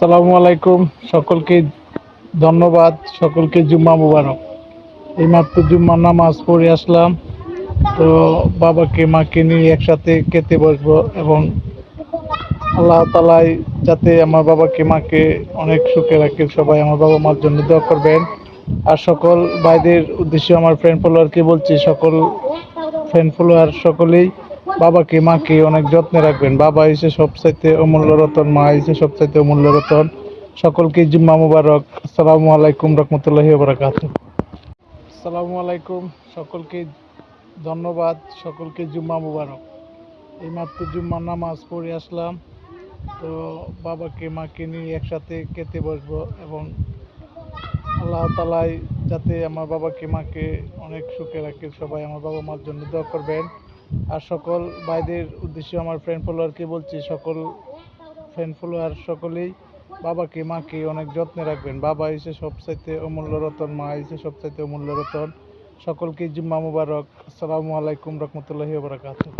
আসসালামু আলাইকুম। সকলকে ধন্যবাদ। সকলকে জুম্মা মুবারক। এইমাত্র জুম্মার নামাজ পড়ে আসলাম। তো বাবাকে, মাকে নিয়ে একসাথে খেতে বসবো এবং আল্লাহ তালাই যাতে আমার বাবাকে, মাকে অনেক সুখে রাখে। সবাই আমার বাবা মার জন্য দোয়া করবেন। আর সকল ভাইদের উদ্দেশ্যে আমার ফ্রেন্ড ফলোয়ারকে বলছি, সকল ফ্রেন্ড ফলোয়ার সকলেই বাবাকে, মাকে অনেক যত্নে রাখবেন। বাবা এসে সবচাইতে অমূল্য রতন, মা এসে সবচাইতে অমূল্য রতন। সকলকে জুম্মা মুবারক। আসসালামু আলাইকুম রহমতুল্লাহি বারাকাত আসসালামু আলাইকুম। সকলকে ধন্যবাদ। সকলকে জুম্মা মুবারক। এইমাত্র জুম্মার নামাজ পড়ে আসলাম। তো বাবাকে, মাকে নিয়ে একসাথে খেতে বসবো এবং আল্লাহ তালাই যাতে আমার বাবাকে, মাকে অনেক সুখে রাখে। সবাই আমার বাবা মার জন্য দোয়া করবেন। আর সকল ভাইদের উদ্দেশ্যে আমার ফ্রেন্ড ফলোয়ারকে বলছি, সকল ফ্রেন্ড ফলোয়ার সকলেই বাবাকে, মাকে অনেক যত্নে রাখবেন। বাবা এসে সবচাইতে অমূল্য রতন, মা এসে সবচাইতে অমূল্য রতন। সকলকে জুম্মা মুবারক। আসসালামু আলাইকুম রহমতুল্লাহি বারাকাতুহ।